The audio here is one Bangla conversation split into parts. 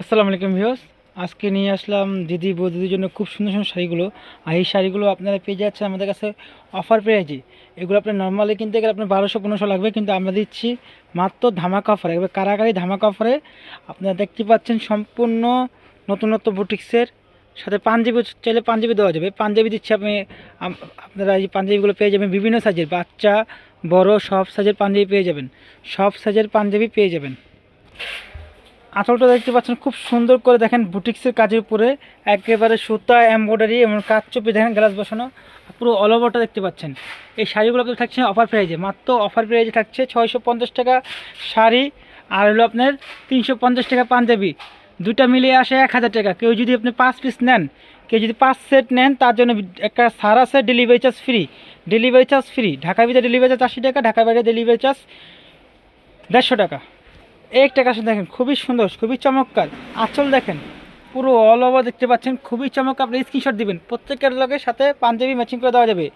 আসসালামু আলাইকুম ভিউস আজকে নিয়ে আসলাম দিদি বৌদিদের জন্য খুব সুন্দর সুন্দর শাড়িগুলো। আর এই শাড়িগুলো আপনারা পেয়ে যাচ্ছেন আমাদের কাছে অফার পেয়েছি এগুলো আপনার নর্মালি কিনতে গেলে আপনার বারোশো, পনেরোশো লাগবে, কিন্তু আমরা দিচ্ছি মাত্র ধামাকা অফারে এবার কারাগারি ধামাকা অফারে আপনারা দেখতে পাচ্ছেন সম্পূর্ণ নতুনত্ব বুটিক্সের সাথে পাঞ্জাবি চাইলে পাঞ্জাবি দেওয়া যাবে। পাঞ্জাবি দিচ্ছি আপনি আপনারা এই পাঞ্জাবিগুলো পেয়ে যাবেন বিভিন্ন সাইজের বাচ্চা, বড় সব সাইজের পাঞ্জাবি পেয়ে যাবেন। সব সাইজের পাঞ্জাবি পেয়ে যাবেন। আঁচলটা দেখতে পাচ্ছেন, খুব সুন্দর করে দেখেন বুটিক্সের কাজের উপরে, একেবারে সুতা, এমব্রয়ডারি এবং কাজ চুপি, দেখেন গ্লাস বসানো, পুরো অল ওভারটা দেখতে পাচ্ছেন। এই শাড়িগুলো আপনার থাকছে অফার প্রাইজে মাত্র অফার প্রাইজে থাকছে ছয়শো পঞ্চাশ টাকা শাড়ি, আর হলো আপনার তিনশো পঞ্চাশ টাকা পাঞ্জাবি। দুটা মিলিয়ে আসে এক হাজার টাকা। কেউ যদি আপনি পাঁচ পিস নেন, কেউ যদি পাঁচ সেট নেন, তার জন্য একটা সারা set delivery charge free delivery charge free Dhaka ভিতরে ডেলিভারি চার্জ আশি টাকা ঢাকা বাইরে ডেলিভারি চার্জ দেড়শো টাকা। একটা কাশন দেখেন, খুবই সুন্দর, খুবই চমৎকার। আঁচল দেখেন, পুরো অল ওভার দেখতে পাচ্ছেন, খুবই চমৎকার। আপনি স্ক্রিনশট দিবেন, প্রত্যেকের লোকের সাথে পাঞ্জাবি ম্যাচিং করে দেওয়া যাবে।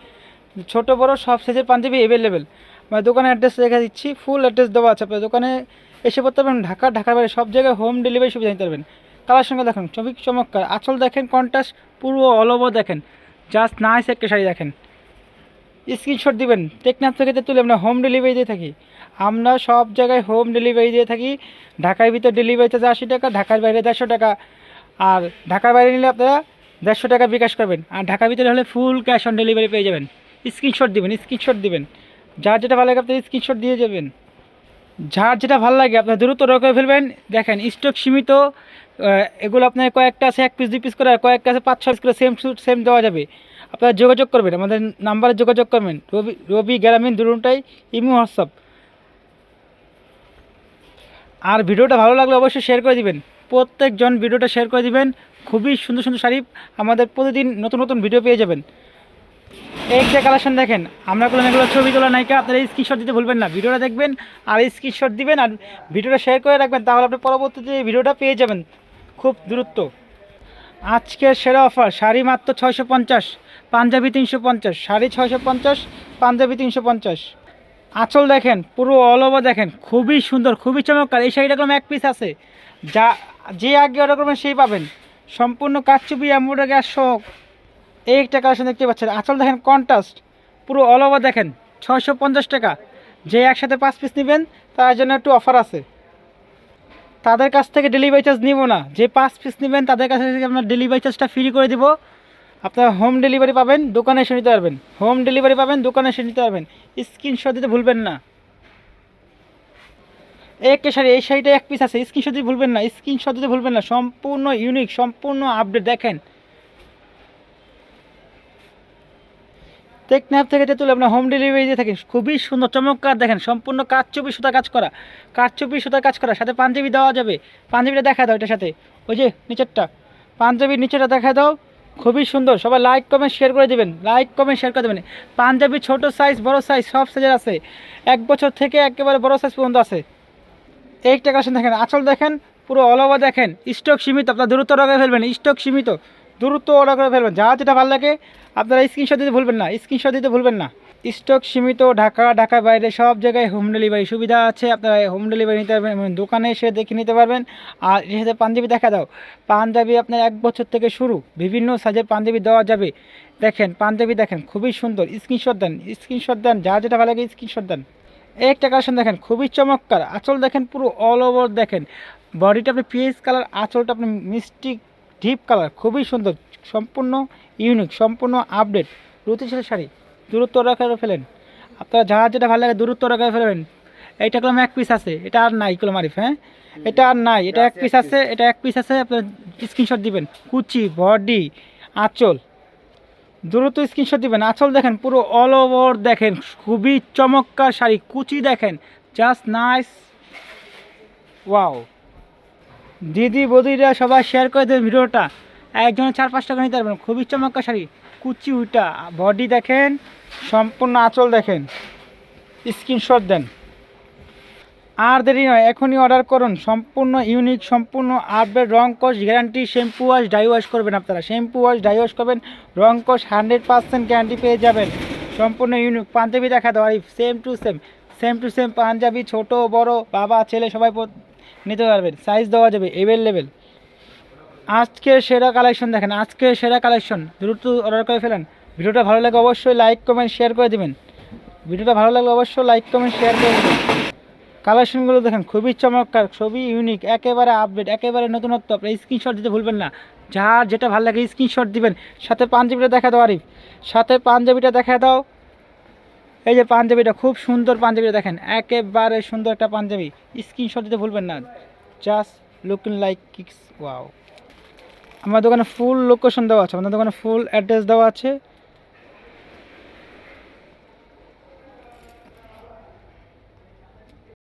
ছোট, বড়, সব সাইজের পাঞ্জাবি অ্যাভেলেবেল মানে দোকানের অ্যাড্রেস রেখে দিচ্ছি ফুল অ্যাড্রেস দেওয়া আছে। আপনার দোকানে এসে পড়তে পারবেন, ঢাকা, ঢাকার বাইরে সব জায়গায় হোম ডেলিভারি সুবিধা নিতে পারবেন। কালার সঙ্গে দেখেন খুবই চমৎকার আঁচল দেখেন কন্ট্রাস্ট পুরো অল ওভার দেখেন। জাস্ট নাইস একটা শাড়ি দেখেন। স্ক্রিনশট দিবেন। টেকনাফ থেকে তুলে আমরা হোম ডেলিভারি দিয়ে থাকি। আমরা সব জায়গায় হোম ডেলিভারি দিয়ে থাকি। ঢাকার ভিতর ডেলিভারি চার্জ আশি টাকা, ঢাকার বাইরে দেড়শো টাকা। আর ঢাকার বাইরে নিলে আপনারা দেড়শো টাকা বিকাশ করবেন। আর ঢাকার ভিতরে হলে ফুল ক্যাশ অন ডেলিভারি পেয়ে যাবেন। স্ক্রিনশট দিবেন স্ক্রিনশট দিবেন। যার যেটা ভালো লাগে আপনি স্ক্রিনশট দিয়ে যাবেন। যার যেটা ভালো লাগে আপনার দ্রুত করে ফেলবেন। দেখেন স্টক সীমিত এগুলো আপনার কয়েকটা আছে, এক পিস দুই পিস করে, আর কয়েকটা আছে, পাঁচ, ছয় পিস করে সেম সেম দেওয়া যাবে। আপনারা যোগাযোগ করবেন, আমাদের নাম্বারে যোগাযোগ করবেন। রবি রবি গ্রামীণ দুটাই ইমো, হোয়াটসঅ্যাপ। আর ভিডিওটা ভালো লাগলে অবশ্যই শেয়ার করে দিবেন। প্রত্যেকজন ভিডিওটা শেয়ার করে দিবেন। খুবই সুন্দর সুন্দর শাড়ি আমাদের প্রতিদিন নতুন নতুন ভিডিও পেয়ে যাবেন। এই যে কালেকশন দেখেন, আমরা করলাম এগুলো ছবি তোলা নায়িকা, আপনারা স্ক্রিনশট দিতে ভুলবেন না। ভিডিওটা দেখবেন আর স্ক্রিনশট দিবেন আর ভিডিওটা শেয়ার করে রাখবেন, তাহলে আপনি পরবর্তীতে ভিডিওটা পেয়ে যাবেন। খুব দ্রুত। আজকের সেরা অফার শাড়ি মাত্র ছয়শো পঞ্চাশ। পাঞ্জাবি তিনশো পঞ্চাশ, শাড়ি ছয়শো পঞ্চাশ, পাঞ্জাবি তিনশো পঞ্চাশ। আঁচল দেখেন, পুরো অল ওভার দেখেন, খুবই সুন্দর, খুবই চমৎকার। এই শাড়িটা কোনো এক পিস আছে? যা, যে আগে অর্ডার করবেন সেই পাবেন। সম্পূর্ণ কাচ্চুপি এমব্রয়ডারি গ্যাস শখ এই একটা কালেকশন দেখতে পাচ্ছেন। আঁচল দেখেন কন্ট্রাস্ট পুরো অল ওভার দেখেন, ছয়শো পঞ্চাশ টাকা। যে একসাথে পাঁচ পিস নেবেন, তার জন্য একটু অফার আছে। তাদের কাছ থেকে ডেলিভারি চার্জ নিব না। যে পাঁচ পিস নেবেন, তাদের কাছ থেকে আপনার ডেলিভারি চার্জটা ফ্রি করে দিব। আপনারা হোম ডেলিভারি পাবেন, দোকানে এসে নিতে পারবেন। হোম ডেলিভারি পাবেন, দোকানে এসে নিতে পারবেন। স্ক্রিনশট দিতে ভুলবেন না। একটা শাড়ি, এই শাড়িটা এক পিস আছে স্ক্রিনশট দিতে ভুলবেন না স্ক্রিনশট দিতে ভুলবেন না। সম্পূর্ণ ইউনিক সম্পূর্ণ আপডেট দেখেন। টেকনাফ থেকে তুলে আপনার হোম ডেলিভারি দিয়ে থাকেন। খুবই সুন্দর, চমৎকার দেখেন, সম্পূর্ণ কাঠচুপি সুতা কাজ করা। কাঠচুপি সুতা কাজ করা, সাথে পাঞ্জাবি দেওয়া যাবে। পাঞ্জাবিটা দেখা দাও এটার সাথে। ওই যে নিচেরটা। পাঞ্জাবির নিচেটা দেখা দাও। খুবই সুন্দর। সবাই লাইক কমেন্ট শেয়ার করে দেবেন। লাইক কমেন্ট শেয়ার করে দেবেন। পাঞ্জাবি ছোটো সাইজ বড় সাইজ সব সাইজের আছে। এক বছর থেকে একেবারে বড় সাইজ পর্যন্ত আছে। এই কালেকশন দেখেন আসল দেখেন, পুরো অল ওভার দেখেন। স্টক সীমিত, আপনার দ্রুত অর্ডার ফেলবেন স্টক সীমিত। দ্রুত অর্ডার করে ফেলবেন। যা যেটা ভালো লাগে, আপনারা স্ক্রিনশট দিতে ভুলবেন না স্ক্রিনশট দিতে ভুলবেন না। স্টক সীমিত, ঢাকা ঢাকা বাইরে সব জায়গায় হোম ডেলিভারি সুবিধা আছে। আপনারা হোম ডেলিভারি নিতে পারবেন দোকানে এসে দেখে নিতে পারবেন। আর এর সাথে পাঞ্জাবি দেখা দাও। পাঞ্জাবি আপনার এক বছর থেকে শুরু, বিভিন্ন সাইজের পাঞ্জাবি দেওয়া যাবে। দেখেন, পাঞ্জাবি দেখেন, খুবই সুন্দর। স্ক্রিনশট দেন স্ক্রিনশট দেন, যা যেটা ভালো লাগে স্ক্রিনশট দেন। একটা কালেকশন দেখেন, খুবই চমৎকার। আঁচল দেখেন পুরো অল ওভার দেখেন। বডিটা আপনি পিএস কালার আঁচলটা আপনি মিষ্টি ডিপ কালার খুবই সুন্দর। সম্পূর্ণ ইউনিক সম্পূর্ণ আপডেট রুতিশাল শাড়ি। দূরত্ব রাখা ফেলেন। আপনারা যা যেটা ভালো লাগে দূরত্ব রাখা ফেলবেন। এইটা কলম এক পিস আছে এটা আর নাই কলম আরিফ হ্যাঁ? এটা আর নাই এটা এক পিস আছে এটা এক পিস আছে আপনার স্ক্রিনশট দিবেন। কুচি বডি আঁচল। দ্রুত স্ক্রিনশট দিবেন। আঁচল দেখেন পুরো অল ওভার দেখেন খুবই চমৎকার শাড়ি কুচি দেখেন জাস্ট নাইস ওয়াও দিদি বদিরা সবাই শেয়ার করে দেবেন ভিডিওটা। একজনের চার পাঁচ টাকা নিতে পারবেন খুবই চমৎকার শাড়ি। কুচি উইটা বডি দেখেন, সম্পূর্ণ আঁচল দেখেন। স্ক্রিনশট দেন। আর দেরি নয়, এখনই অর্ডার করুন। সম্পূর্ণ ইউনিক সম্পূর্ণ আপডেট রং কস guarantee shampoo wash dye wash করবেন আপনারা। শ্যাম্পু ওয়াশ ডাই ওয়াশ করবেন, রং কস হান্ড্রেড পার্সেন্ট গ্যারান্টি পেয়ে যাবেন। সম্পূর্ণ ইউনিক পাঞ্জাবি দেখা দাও আর same to same same to same Punjabi, ছোট, বড়, বাবা, ছেলে, সবাই নিতে পারবেন। সাইজ দেওয়া যাবে অ্যাভেলেবেল আজকের সেরা কালেকশন দেখেন আজকের সেরা কালেকশন দ্রুত অর্ডার করে ফেলেন। ভিডিওটা ভালো লাগে অবশ্যই লাইক কমেন্ট শেয়ার করে দেবেন। ভিডিওটা ভালো লাগলে অবশ্যই লাইক কমেন্ট শেয়ার করে দেবেন। কালেকশনগুলো দেখেন, খুবই চমৎকার, খুবই ইউনিক একেবারে আপডেট একেবারে নতুনত্ব। আপনি স্ক্রিনশট দিতে ভুলবেন না। যার যেটা ভালো লাগে স্ক্রিনশট দিবেন। সাথে পাঞ্জাবিটা দেখা দাও, আরিফ। সাথে পাঞ্জাবিটা দেখা দাও। এই যে পাঞ্জাবিটা, খুব সুন্দর পাঞ্জাবিটা দেখেন। একেবারে সুন্দর একটা পাঞ্জাবি। স্ক্রিনশট দিতে ভুলবেন না। Just looking like kicks wow আমার দোকানে ফুল লোকেশন দেওয়া আছে আমাদের দোকানে ফুল অ্যাড্রেস দেওয়া আছে।